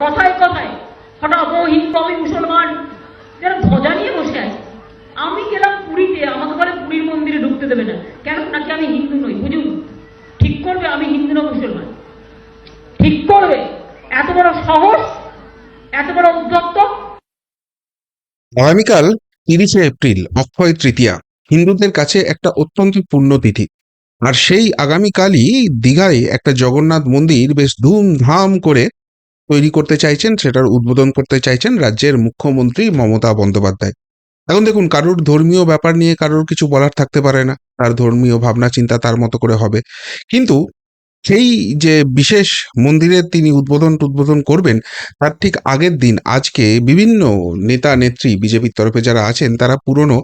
কথায় কথায়, হঠাৎ হিন্দু আমি মুসলমান। যারা ধ্বজা নিয়ে বসে আছে। আমি গেলাম পুরীতে, আমাকে বলে পুরীর মন্দিরে ঢুকতে দেবে না। কেন? নাকি আমি হিন্দু নই, বুঝুন। ঠিক করবে, আমি হিন্দু না মুসলমান। ঠিক করবে। এত বড় সাহস, এত বড় উদ্যত্ত আগামীকাল তিরিশে এপ্রিল, অক্ষয় তৃতীয়া, হিন্দুদের কাছে একটা অত্যন্ত পুণ্যতিথি আর সেই আগামীকালই দীঘায় একটা জগন্নাথ মন্দির বেশ ধুমধাম করে তৈরি করতে চাইছেন, সেটার উদ্বোধন করতে চাইছেন রাজ্যের মুখ্যমন্ত্রী মমতা বন্দ্যোপাধ্যায়। এখন দেখুন, কারোর ধর্মীয় ব্যাপার নিয়ে কারোর কিছু বলার থাকতে পারে না, তার ধর্মীয় ভাবনা, চিন্তা তার মতো করে হবে। কিন্তু সেই যে বিশেষ মন্দিরের তিনি উদ্বোধন উদ্বোধন করবেন, তার ঠিক আগের দিন, আজকে বিভিন্ন নেতা, নেত্রী, বিজেপির তরফে যারা আছেন, তারা পুরনো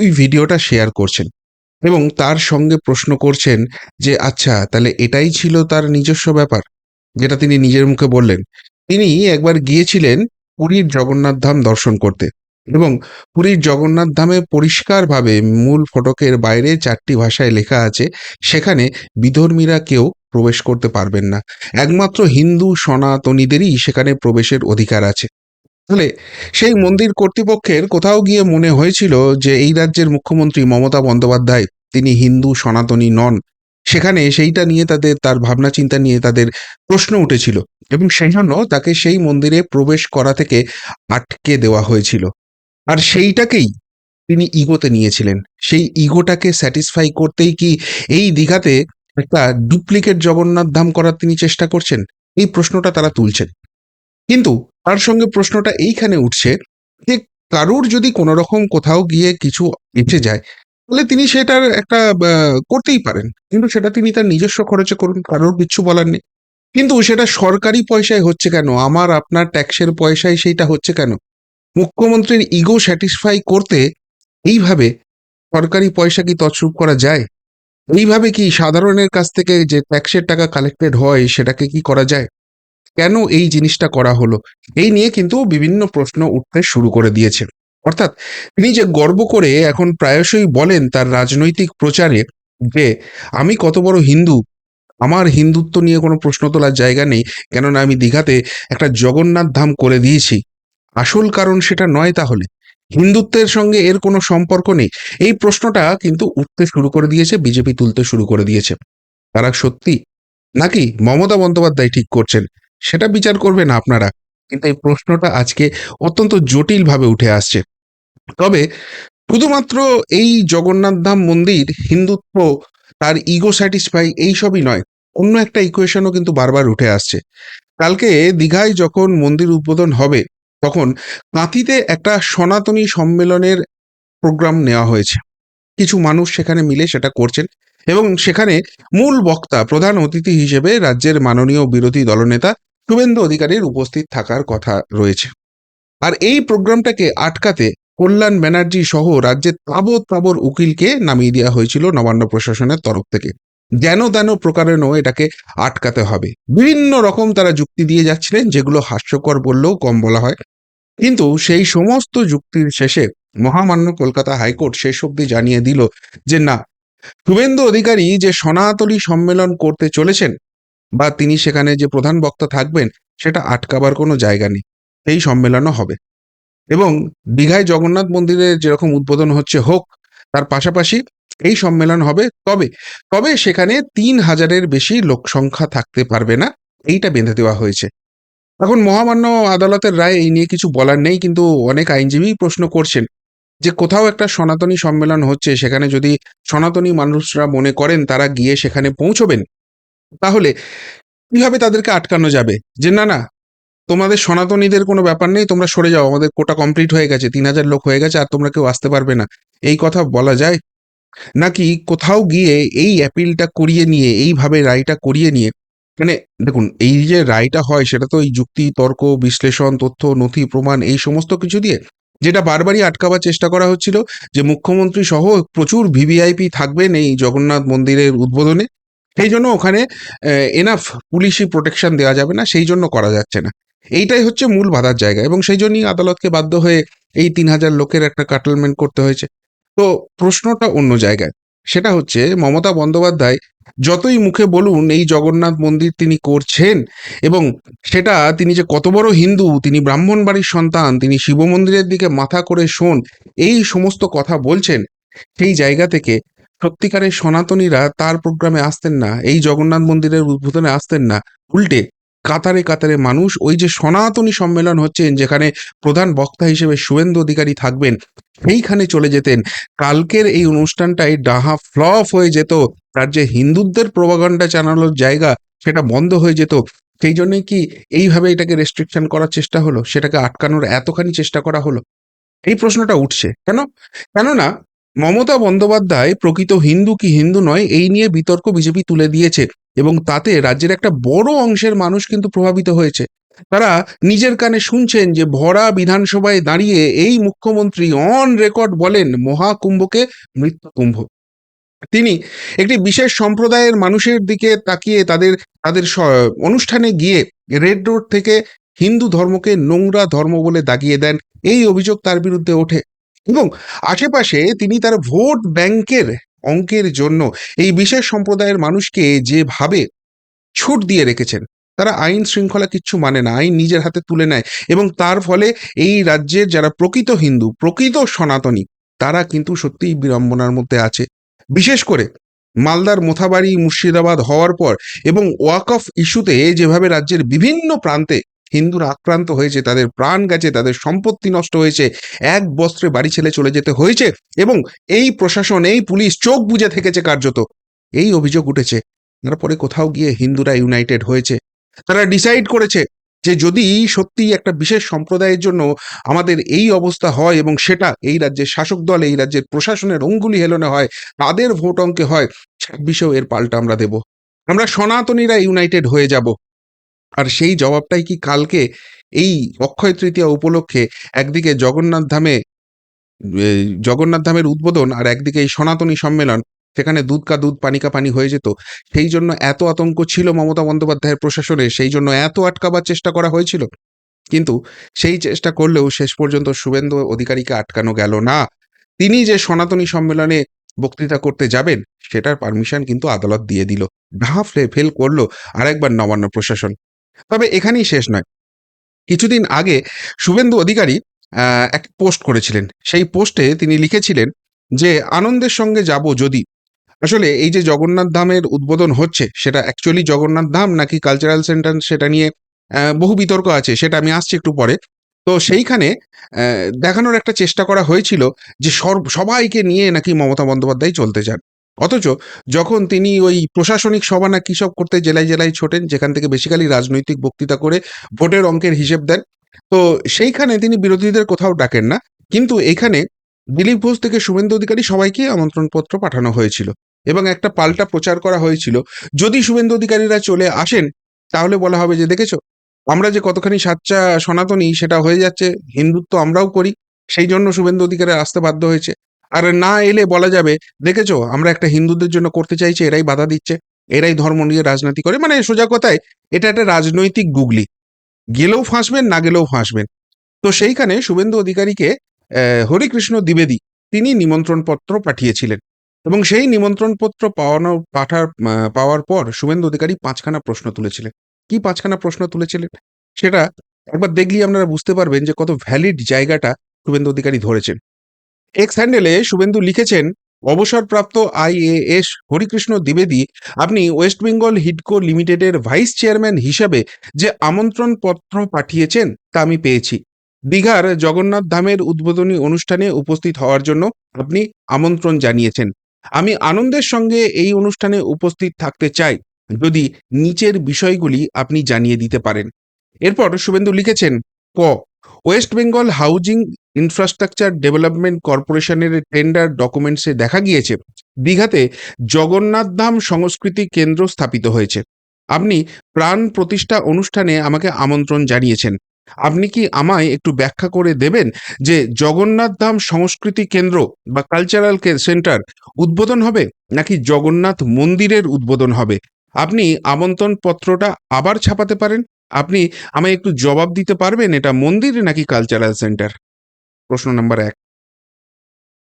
ওই ভিডিওটা শেয়ার করছেন এবং তার সঙ্গে প্রশ্ন করছেন যে আচ্ছা তাহলে এটাই ছিল তার নিজস্ব ব্যাপার? যেটা তিনি নিজের মুখে বললেন। তিনি একবার গিয়েছিলেন পুরীর জগন্নাথ ধাম দর্শন করতে এবং পুরীর জগন্নাথ ধামে পরিষ্কারভাবে মূল ফটকের বাইরে চারটি ভাষায় লেখা আছে, সেখানে বিধর্মীরা কেউ প্রবেশ করতে পারবেন না। একমাত্র হিন্দু সনাতনীদেরই সেখানে প্রবেশের অধিকার আছে। তাহলে সেই মন্দির কর্তৃপক্ষের কোথাও গিয়ে মনে হয়েছিল যে এই রাজ্যের মুখ্যমন্ত্রী মমতা বন্দ্যোপাধ্যায় তিনি হিন্দু সনাতনী নন সেখানে সেইটা নিয়ে তাদের, তার ভাবনা চিন্তা নিয়ে তাদের প্রশ্ন উঠেছিল এবং সেই জন্য তাকে সেই মন্দিরে প্রবেশ করা থেকে আটকে দেওয়া হয়েছিল। আর সেইটাকেই তিনি ইগোতে নিয়েছিলেন। সেই ইগোটাকে স্যাটিসফাই করতেই কি এই দীঘাতে একটা ডুপ্লিকেট জগন্নাথ ধাম করার তিনি চেষ্টা করছেন? এই প্রশ্নটা তারা তুলছেন। কিন্তু তার সঙ্গে প্রশ্নটা এইখানে উঠছে যে কারুর যদি কোনো রকম কোথাও গিয়ে কিছু এসে যায় তাহলে তিনি সেটার একটা করতেই পারেন। কিন্তু সেটা তিনি তার নিজস্ব খরচে করুন, কারোর কিচ্ছু বলার নেই। কিন্তু সেটা সরকারি পয়সায় হচ্ছে কেন? আমার, আপনার ট্যাক্সের পয়সায় সেইটা হচ্ছে কেন? মুখ্যমন্ত্রীর ইগো স্যাটিসফাই করতে এইভাবে সরকারি পয়সা কি তছরূপ করা যায়? এইভাবে কি সাধারণের কাছ থেকে যে ট্যাক্সের টাকা কালেক্টেড হয়, সেটাকে কি করা যায়? কেন এই জিনিসটা করা হলো? এই নিয়ে কিন্তু বিভিন্ন প্রশ্ন উঠতে শুরু করে দিয়েছে। অর্থাৎ তিনি যে গর্ব করে এখন প্রায়শই বলেন তার রাজনৈতিক প্রচারে যে, আমি কত বড় হিন্দু, আমার হিন্দুত্ব নিয়ে কোনো প্রশ্ন তোলার জায়গা নেই, কেননা আমি দীঘাতে একটা জগন্নাথ ধাম করে দিয়েছি। আসল কারণ সেটা নয় তাহলে। হিন্দুত্বের সঙ্গে এর কোনো সম্পর্ক নেই। এই প্রশ্নটা কিন্তু উঠতে শুরু করে দিয়েছে, বিজেপি তুলতে শুরু করে দিয়েছে। তারা সত্যি? নাকি মমতা বন্দ্যোপাধ্যায় ঠিক করছেন? সেটা বিচার করবেন আপনারা। কিন্তু এই প্রশ্নটা আজকে অত্যন্ত জটিলভাবে উঠে আসছে। তবে শুধুমাত্র এই জগন্নাথ ধাম মন্দির, হিন্দুত্ব, তার ইগো স্যাটিসফাই এইসবই নয়, অন্য একটা ইকুয়েশনও কিন্তু বারবার উঠে আসছে। কালকে দীঘায় যখন মন্দির উদ্বোধন হবে, তখন কাঁথিতে একটা সনাতনী সম্মেলনের প্রোগ্রাম নেওয়া হয়েছে। কিছু মানুষ সেখানে মিলে সেটা করছেন এবং সেখানে মূল বক্তা, প্রধান অতিথি হিসেবে রাজ্যের মাননীয় বিরোধী দলনেতা শুভেন্দু অধিকারীর উপস্থিত থাকার কথা রয়েছে। আর এই প্রোগ্রামটাকে আটকাতে কল্যাণ ব্যানার্জি সহ রাজ্যের তাবৎ তাবর উকিলকে নামিয়ে দেওয়া হয়েছিল নবান্ন প্রশাসনের তরফ থেকে। যেন তেন প্রকারেণও এটাকে আটকাতে হবে। বিভিন্ন রকম তারা যুক্তি দিয়ে যাচ্ছিলেন, যেগুলো হাস্যকর বললেও কম বলা হয়। কিন্তু সেই সমস্ত যুক্তির শেষে মহামান্য কলকাতা হাইকোর্ট শেষ অবধি জানিয়ে দিল যে, না, শুভেন্দু অধিকারী যে সনাতনী সম্মেলন করতে চলেছেন বা তিনি সেখানে যে প্রধান বক্তা থাকবেন, সেটা আটকাবার কোনো জায়গা নেই। এই সম্মেলনও হবে। এবং দীঘায় জগন্নাথ মন্দিরের যেরকম উদ্বোধন হচ্ছে হোক, তার পাশাপাশি এই সম্মেলন হবে তবে তবে সেখানে তিন হাজারের বেশি লোক সংখ্যা থাকতে পারবে না, এইটা বেঁধে দেওয়া হয়েছে। এখন মহামান্য আদালতের রায় এই নিয়ে কিছু বলার নেই, কিন্তু অনেক আইনজীবী প্রশ্ন করছেন যে কোথাও একটা সনাতনী সম্মেলন হচ্ছে, সেখানে যদি সনাতনী মানুষরা মনে করেন তারা গিয়ে সেখানে পৌঁছবেন তাহলে কীভাবে তাদেরকে আটকানো যাবে? যে না না, তোমাদের সনাতনীদের কোনো ব্যাপার নেই, তোমরা সরে যাও, আমাদের কোটা কমপ্লিট হয়ে গেছে, তিন হাজার লোক হয়ে গেছে, আর তোমরা কেউ আসতে পারবে না। এই কথা বলা যায়? নাকি কোথাও গিয়ে এই অ্যাপিলটা করিয়ে নিয়ে, এইভাবে রায়টা করিয়ে নিয়ে মানে দেখুন, এই যে রায়টা হয়, সেটা তো এই যুক্তি, তর্ক, বিশ্লেষণ, তথ্য, নথি, প্রমাণ, এই সমস্ত কিছু দিয়ে, যেটা বারবারই আটকাবার চেষ্টা করা হচ্ছিল, যে মুখ্যমন্ত্রী সহ প্রচুর ভিভিআইপি থাকবেন এই জগন্নাথ মন্দিরের উদ্বোধনে। সেই জন্য ওখানে এনাফ পুলিশি প্রোটেকশন দেওয়া যাবে না, সেই জন্য করা যাচ্ছে না। এইটাই হচ্ছে মূল বাধার জায়গা এবং সেই জন্যই আদালতকে বাধ্য হয়ে এই তিন হাজার লোকের একটা কাটলমেন্ট করতে হয়েছে। তো প্রশ্নটা অন্য জায়গায়, সেটা হচ্ছে মমতা বন্দ্যোপাধ্যায় যতই মুখে বলুন এই জগন্নাথ মন্দির তিনি করছেন এবং সেটা তিনি যে কত বড় হিন্দু, তিনি ব্রাহ্মণ বাড়ির সন্তান, তিনি শিব মন্দিরের দিকে মাথা করে শোন, এই সমস্ত কথা বলছেন, সেই জায়গা থেকে সত্যিকারের সনাতনীরা তার প্রোগ্রামে আসতেন না, এই জগন্নাথ মন্দিরের উদ্বোধনে আসতেন না। উল্টে কাতারে কাতারে মানুষ ওই যে সনাতনী সম্মেলন হচ্ছেন যেখানে প্রধান বক্তা হিসেবে শুভেন্দু অধিকারী থাকবেন, সেইখানে চলে যেতেন। কালকের এই অনুষ্ঠানটাই ডাহা ফ্লপ হয়ে যেত তার যে হিন্দুদের প্রবাগান্ডা চালানোর জায়গা সেটা বন্ধ হয়ে যেত। সেই জন্যই কি এইভাবে এটাকে রেস্ট্রিকশন করার চেষ্টা হলো? সেটাকে আটকানোর এতখানি চেষ্টা করা হলো? এই প্রশ্নটা উঠছে, কেন? কেননা মমতা বন্দ্যোপাধ্যায় প্রকৃত হিন্দু কি হিন্দু নয়, এই নিয়ে বিতর্ক বিজেপি তুলে দিয়েছে এবং তাতে রাজ্যের একটা বড় অংশের মানুষ কিন্তু প্রভাবিত হয়েছে। তারা নিজের কানে শুনছেন যে ভরা বিধানসভায় দাঁড়িয়ে এই মুখ্যমন্ত্রী অন রেকর্ড বলেন মহাকুম্ভকে মৃত্যু কুম্ভ তিনি একটি বিশেষ সম্প্রদায়ের মানুষের দিকে তাকিয়ে তাদের তাদের অনুষ্ঠানে গিয়ে রেড রোড থেকে হিন্দু ধর্মকে নোংরা ধর্ম বলে দাগিয়ে দেন। এই অভিযোগ তার বিরুদ্ধে ওঠে। এবং আশেপাশে তিনি তার ভোট ব্যাংকের অঙ্কের জন্য এই বিশেষ সম্প্রদায়ের মানুষকে যেভাবে ছুট দিয়ে রেখেছেন, তারা আইন শৃঙ্খলা কিচ্ছু মানে না, আইন নিজের হাতে তুলে নেয় এবং তার ফলে এই রাজ্যের যারা প্রকৃত হিন্দু, প্রকৃত সনাতনী, তারা কিন্তু সত্যিই বিড়ম্বনার মধ্যে আছে। বিশেষ করে মালদার মোথাবাড়ি মুর্শিদাবাদ হওয়ার পর এবং ওয়াক অফ ইস্যুতে যেভাবে রাজ্যের বিভিন্ন প্রান্তে হিন্দুরা আক্রান্ত হয়েছে, তাদের প্রাণ গেছে, তাদের সম্পত্তি নষ্ট হয়েছে, এক বস্ত্রে বাড়ি ছেলে চলে যেতে হয়েছে এবং এই প্রশাসন, এই পুলিশ চোখ বুজে থেকেছে কার্যত। এই অভিযোগ উঠেছে। তারপরে কোথাও গিয়ে হিন্দুরা ইউনাইটেড হয়েছে। তারা ডিসাইড করেছে যে যদি সত্যি একটা বিশেষ সম্প্রদায়ের জন্য আমাদের এই অবস্থা হয় এবং সেটা এই রাজ্যের শাসক দল, এই রাজ্যের প্রশাসনের অঙ্গুলি হেলনে হয়, তাদের ভোট অঙ্কে হয় ছাব্বিশেও এর পাল্টা আমরা দেব। আমরা সনাতনীরা ইউনাইটেড হয়ে যাব। আর সেই জবাবটাই কি কালকে এই অক্ষয় তৃতীয়া উপলক্ষে একদিকে জগন্নাথ ধামে জগন্নাথ ধামের উদ্বোধন আর একদিকে এই সনাতনী সম্মেলন, সেখানে দুধ কা দুধ, পানি কা পানি হয়ে যেত, সেই জন্য এত আতঙ্ক ছিল মমতা বন্দ্যোপাধ্যায়ের প্রশাসনে, সেই জন্য এত আটকাবার চেষ্টা করা হয়েছিল। কিন্তু সেই চেষ্টা করলেও শেষ পর্যন্ত শুভেন্দু অধিকারীকে আটকানো গেল না। তিনি যে সনাতনী সম্মেলনে বক্তৃতা করতে যাবেন, সেটার পারমিশন কিন্তু আদালত দিয়ে দিল। ঢাফলে ফেল করল আরেকবার নবান্ন প্রশাসন। তবে এখানেই শেষ নয়। কিছুদিন আগে শুভেন্দু অধিকারী এক পোস্ট করেছিলেন। সেই পোস্টে তিনি লিখেছিলেন যে, আনন্দের সঙ্গে যাব যদি। আসলে এই যে জগন্নাথ ধামের উদ্বোধন হচ্ছে, সেটা অ্যাকচুয়ালি জগন্নাথ ধাম নাকি কালচারাল সেন্টার সেটা নিয়ে বহু বিতর্ক আছে, সেটা আমি আসছি একটু পরে। তো সেইখানে দেখানোর একটা চেষ্টা করা হয়েছিল যে সবাইকে নিয়ে নাকি মমতা বন্দ্যোপাধ্যায় চলতে চান অথচ যখন তিনি ওই প্রশাসনিক সভা না কি সব করতে জেলায় জেলায় ছোটেন, যেখান থেকে বেসিক্যালি রাজনৈতিক বক্তৃতা করে ভোটের অঙ্কের হিসেব দেন, তো সেইখানে তিনি বিরোধীদের কোথাও ডাকেন না। কিন্তু এখানে দিলীপ ঘোষ থেকে শুভেন্দু অধিকারী সবাইকে আমন্ত্রণপত্র পাঠানো হয়েছিল এবং একটা পাল্টা প্রচার করা হয়েছিল। যদি শুভেন্দু অধিকারীরা চলে আসেন, তাহলে বলা হবে যে, দেখেছ, আমরা যে কতখানি সাচ্চা সনাতনী সেটা হয়ে যাচ্ছে, হিন্দুত্ব আমরাও করি, সেই জন্য শুভেন্দু অধিকারী আসতে বাধ্য হয়েছে। আর না এলে বলা যাবে, দেখেছ? আমরা একটা হিন্দুদের জন্য করতে চাইছি, এরাই বাধা দিচ্ছে, এরাই ধর্ম নিয়ে রাজনীতি করে। মানে সোজা কথায়, এটা একটা রাজনৈতিক গুগলি। গেলেও ফাঁসবেন, না গেলেও ফাঁসবেন। তো সেইখানে শুভেন্দু অধিকারীকে হরিকৃষ্ণ দ্বিবেদী, তিনি নিমন্ত্রণ পত্র পাঠিয়েছিলেন। এবং সেই নিমন্ত্রণ পত্র পাওয়ানো, পাঠার পাওয়ার পর শুভেন্দু অধিকারী পাঁচখানা প্রশ্ন তুলেছিলেন। কি পাঁচখানা প্রশ্ন তুলেছিলেন? সেটা একবার দেখলেই আপনারা বুঝতে পারবেন যে কত ভ্যালিড জায়গাটা শুভেন্দু অধিকারী ধরেছেন। এক্স হ্যান্ডেলে শুভেন্দু লিখেছেন, অবসরপ্রাপ্ত আইএএস হরিকৃষ্ণ দ্বিবেদী, আপনি ওয়েস্ট বেঙ্গল হিডকো লিমিটেডের ভাইস চেয়ারম্যান হিসাবে যে আমন্ত্রণ পত্র পাঠিয়েছেন তা আমি পেয়েছি। দীঘার জগন্নাথ ধামের উদ্বোধনী অনুষ্ঠানে উপস্থিত হওয়ার জন্য আপনি আমন্ত্রণ জানিয়েছেন। আমি আনন্দের সঙ্গে এই অনুষ্ঠানে উপস্থিত থাকতে চাই, যদি নিচের বিষয়গুলি আপনি জানিয়ে দিতে পারেন। এরপর শুভেন্দু লিখেছেন, ক West Bengal Housing Infrastructure Development কর্পোরেশনের টেন্ডার ডকুমেন্টসে দেখা গিয়েছে, দীঘাতে জগন্নাথ ধাম সংস্কৃতি কেন্দ্র স্থাপিত হয়েছে। আপনি প্রাণ প্রতিষ্ঠা অনুষ্ঠানে আমাকে আমন্ত্রণ জানিয়েছেন। আপনি কি আমায় একটু ব্যাখ্যা করে দেবেন যে জগন্নাথ ধাম সংস্কৃতি কেন্দ্র বা কালচারাল সেন্টার উদ্বোধন হবে নাকি জগন্নাথ মন্দিরের উদ্বোধন হবে? আপনি আমন্ত্রণ পত্রটা আবার ছাপাতে পারেন। আপনি আমায় একটু জবাব দিতে পারবেন এটা মন্দির নাকি কালচারাল সেন্টার প্রশ্ন নাম্বার এক।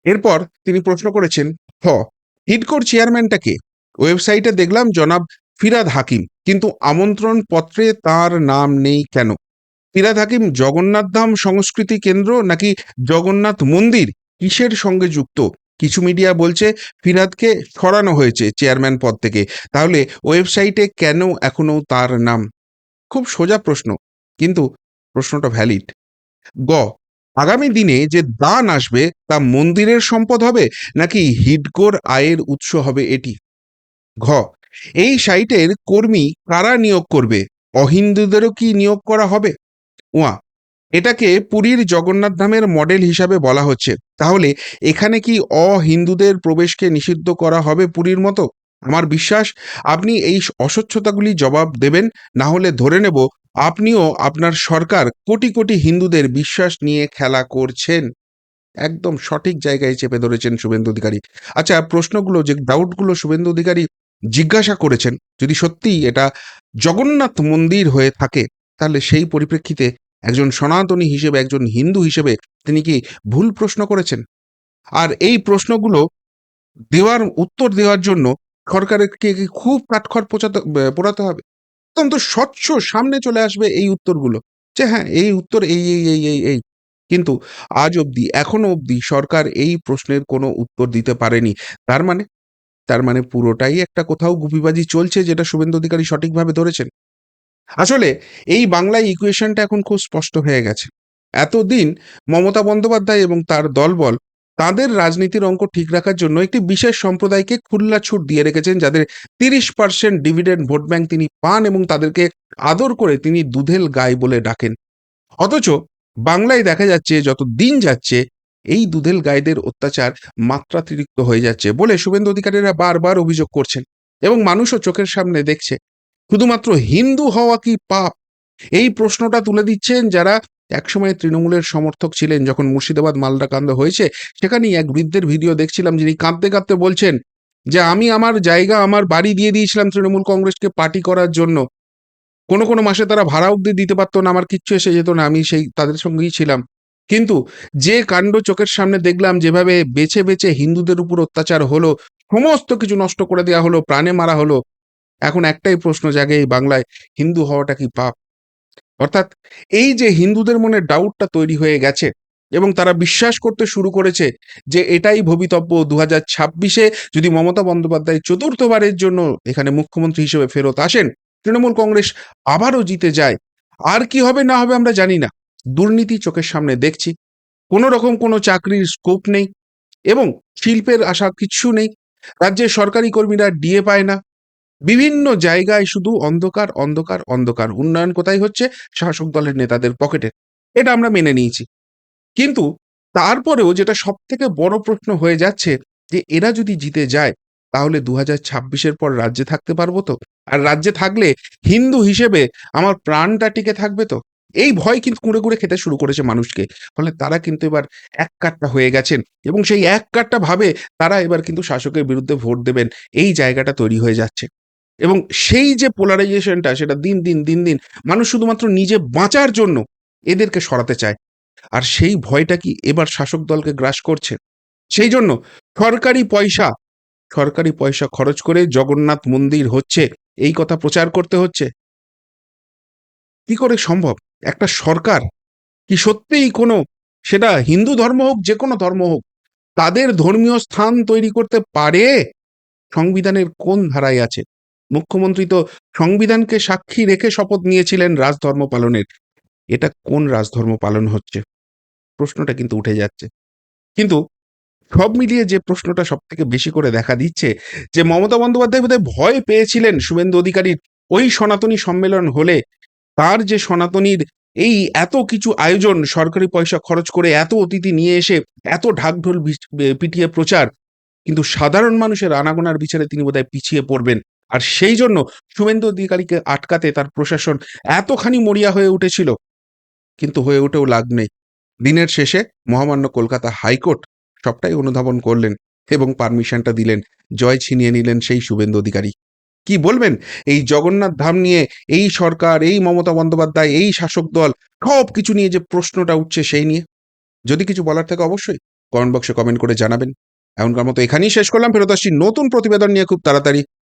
এরপর তিনি প্রশ্ন করেছেন, হ হিডকোর চেয়ারম্যানটা কে? ওয়েবসাইটে দেখলাম জনাব ফিরাদ হাকিম, কিন্তু আমন্ত্রণ পত্রে তার নাম নেই কেন? ফিরাদ হাকিম জগন্নাথ ধাম সংস্কৃতি কেন্দ্র নাকি জগন্নাথ মন্দির? কিসের সঙ্গে যুক্ত? কিছু মিডিয়া বলছে ফিরাদকে সরানো হয়েছে চেয়ারম্যান পদ থেকে। তাহলে ওয়েবসাইটে কেন এখনও তার নাম? খুব সোজা প্রশ্ন, কিন্তু প্রশ্নটা ভ্যালিড গ আগামী দিনে যে দান আসবে, তা মন্দিরের সম্পদ হবে নাকি হিডকোর আয়ের উৎস হবে এটি? ঘ, এই সাইটের কর্মী কারা নিয়োগ করবে? অহিন্দুদেরও কি নিয়োগ করা হবে? ওয়া এটাকে পুরীর জগন্নাথ ধামের মডেল হিসাবে বলা হচ্ছে। তাহলে এখানে কি অহিন্দুদের প্রবেশকে নিষিদ্ধ করা হবে পুরীর মতো? আমার বিশ্বাস, আপনি এই অস্বচ্ছতাগুলি জবাব দেবেন না হলে ধরে নেব আপনিও আপনার সরকার কোটি কোটি হিন্দুদের বিশ্বাস নিয়ে খেলা করছেন। একদম সঠিক জায়গায় চেপে ধরেছেন শুভেন্দু অধিকারী। আচ্ছা প্রশ্নগুলো যে ডাউটগুলো শুভেন্দু অধিকারী জিজ্ঞাসা করেছেন, যদি সত্যিই এটা জগন্নাথ মন্দির হয়ে থাকে, তাহলে সেই পরিপ্রেক্ষিতে একজন সনাতনী হিসেবে, একজন হিন্দু হিসেবে তিনি কি ভুল প্রশ্ন করেছেন? আর এই প্রশ্নগুলো দেওয়ার, উত্তর দেওয়ার জন্য সরকারকে কি খুব কাঠখড় পোচাতে পোড়াতে হবে? অত্যন্ত স্বচ্ছ সামনে চলে আসবে এই উত্তরগুলো যে হ্যাঁ এই উত্তর এই এই এই এই এই। কিন্তু আজ অবধি, এখনও অবধি সরকার এই প্রশ্নের কোনো উত্তর দিতে পারেনি। তার মানে? তার মানে পুরোটাই একটা কোথাও গুপিবাজি চলছে যেটা শুভেন্দু অধিকারী সঠিকভাবে ধরেছেন। আসলে এই বাংলায় ইকুয়েশনটা এখন খুব স্পষ্ট হয়ে গেছে। এতদিন মমতা বন্দ্যোপাধ্যায় এবং তার দলবল তাদের রাজনীতির অঙ্ক ঠিক রাখার জন্য একটি বিশেষ সম্প্রদায়কে খুল্লা ছুট দিয়ে রেখেছেন, যাদের তিরিশ পার্সেন্ট ডিভিডেন্ড ভোট ব্যাংক তিনি পান এবং তাদেরকে আদর করে তিনি দুধেল গায়ে বলে ডাকেন। অথচ বাংলায় দেখা যাচ্ছে, যত দিন যাচ্ছে, এই দুধেল গায়েদের অত্যাচার মাত্রাতিরিক্ত হয়ে যাচ্ছে বলে শুভেন্দু অধিকারীরা বারবার অভিযোগ করছেন এবং মানুষও চোখের সামনে দেখছে। শুধুমাত্র হিন্দু হওয়া কি পাপ? এই প্রশ্নটা তুলে দিচ্ছেন যারা একসময় তৃণমূলের সমর্থক ছিলেন যখন মুর্শিদাবাদ মালদা কাণ্ড হয়েছে, সেখানেই এক বৃদ্ধের ভিডিও দেখছিলাম যিনি কাঁদতে কাঁদতে বলছেন যে, আমি আমার জায়গা, আমার বাড়ি দিয়ে দিয়েছিলাম তৃণমূল কংগ্রেসকে পার্টি করার জন্য। কোনো কোনো মাসে তারা ভাড়া অব্দি দিতে পারতো না, আমার কিচ্ছু এসে যেত না, আমি সেই, তাদের সঙ্গেই ছিলাম। কিন্তু যে কাণ্ড চোখের সামনে দেখলাম, যেভাবে বেছে বেছে হিন্দুদের উপর অত্যাচার হলো, সমস্ত কিছু নষ্ট করে দেওয়া হলো, প্রাণে মারা হলো, এখন একটাই প্রশ্ন জাগে এই বাংলায়, হিন্দু হওয়াটা কি পাপ? অর্থাৎ এই যে হিন্দুদের মনে ডাউটটা তৈরি হয়ে গেছে এবং তারা বিশ্বাস করতে শুরু করেছে যে এটাই ভবিতব্য দু হাজার ছাব্বিশে যদি মমতা বন্দ্যোপাধ্যায় চতুর্থবারের জন্য এখানে মুখ্যমন্ত্রী হিসেবে ফেরত আসেন, তৃণমূল কংগ্রেস আবারও জিতে যায়। আর কি হবে না হবে আমরা জানি না। দুর্নীতি চোখের সামনে দেখছি। কোনো রকম কোনো চাকরির স্কোপ নেই এবং শিল্পের আশা কিচ্ছু নেই। রাজ্যের সরকারি কর্মীরা ডিএ পায় না। বিভিন্ন জায়গায় শুধু অন্ধকার অন্ধকার অন্ধকার। উন্নয়ন কোথায় হচ্ছে? শাসক দলের নেতাদের পকেটে। এটা আমরা মেনে নিয়েছি। কিন্তু তারপরেও যেটা সব থেকে বড় প্রশ্ন হয়ে যাচ্ছে যে, এরা যদি জিতে যায়, তাহলে দু হাজার ছাব্বিশের পর রাজ্যে থাকতে পারব তো? আর রাজ্যে থাকলে হিন্দু হিসেবে আমার প্রাণটা টিকে থাকবে তো? এই ভয় কিন্তু কুড়ে কুড়ে খেতে শুরু করেছে মানুষকে। ফলে তারা কিন্তু এবার এক কাট্টা হয়ে গেছেন। এবং সেই এক কাট্টা ভাবে তারা এবার কিন্তু শাসকের বিরুদ্ধে ভোট দেবেন। এই জায়গাটা তৈরি হয়ে যাচ্ছে। এবং সেই যে পোলারাইজেশনটা সেটা দিন দিন দিন দিন মানুষ শুধুমাত্র নিজে বাঁচার জন্য এদেরকে সরাতে চায়। আর সেই ভয়টা কি এবার শাসক দলকে গ্রাস করছে? সেই জন্য সরকারি পয়সা সরকারি পয়সা খরচ করে জগন্নাথ মন্দির হচ্ছে, এই কথা প্রচার করতে হচ্ছে। কি করে সম্ভব? একটা সরকার কি সত্যিই কোনো, সেটা হিন্দু ধর্ম হোক, যে কোনো ধর্ম হোক, তাদের ধর্মীয় স্থান তৈরি করতে পারে? সংবিধানের কোন ধারায় আছে? মুখ্যমন্ত্রী তো সংবিধানকে সাক্ষী রেখে শপথ নিয়েছিলেন রাজধর্ম পালনের। এটা কোন রাজধর্ম পালন হচ্ছে? প্রশ্নটা কিন্তু উঠে যাচ্ছে। কিন্তু সব মিলিয়ে যে প্রশ্নটা সব থেকে বেশি করে দেখা দিচ্ছে, যে মমতা বন্দ্যোপাধ্যায় বোধহয় ভয় পেয়েছিলেন শুভেন্দু অধিকারীর ওই সনাতনী সম্মেলন হলে। তার যে সনাতনীর এই এত কিছু আয়োজন, সরকারি পয়সা খরচ করে এত অতিথি নিয়ে এসে এত ঢাকঢোল পিটিয়ে প্রচার, কিন্তু সাধারণ মানুষের আনাগোনার বিচারে তিনি বোধহয় পিছিয়ে পড়বেন। আর সেই জন্য শুভেন্দু অধিকারীকে আটকাতে তার প্রশাসন এতখানি মরিয়া হয়ে উঠেছিল, কিন্তু হয়ে উঠেও লাভ নেই। দিনের শেষে মহামান্য কলকাতা হাইকোর্ট সবটাই অনুধাবন করলেন এবং পারমিশনটা দিলেন, জয় ছিনিয়ে নিলেন সেই শুভেন্দু অধিকারী। কি বলবেন? এই জগন্নাথ ধাম নিয়ে, এই সরকার, এই মমতা বন্দ্যোপাধ্যায়, এই শাসক দল, সব কিছু নিয়ে যে প্রশ্নটা উঠছে সেই নিয়ে। যদি কিছু বলার থাকে অবশ্যই কমেন্ট বক্সে কমেন্ট করে জানাবেন। এখনকার মতো এখানেই শেষ করলাম। ফেরত আসছি নতুন প্রতিবেদন নিয়ে খুব তাড়াতাড়ি।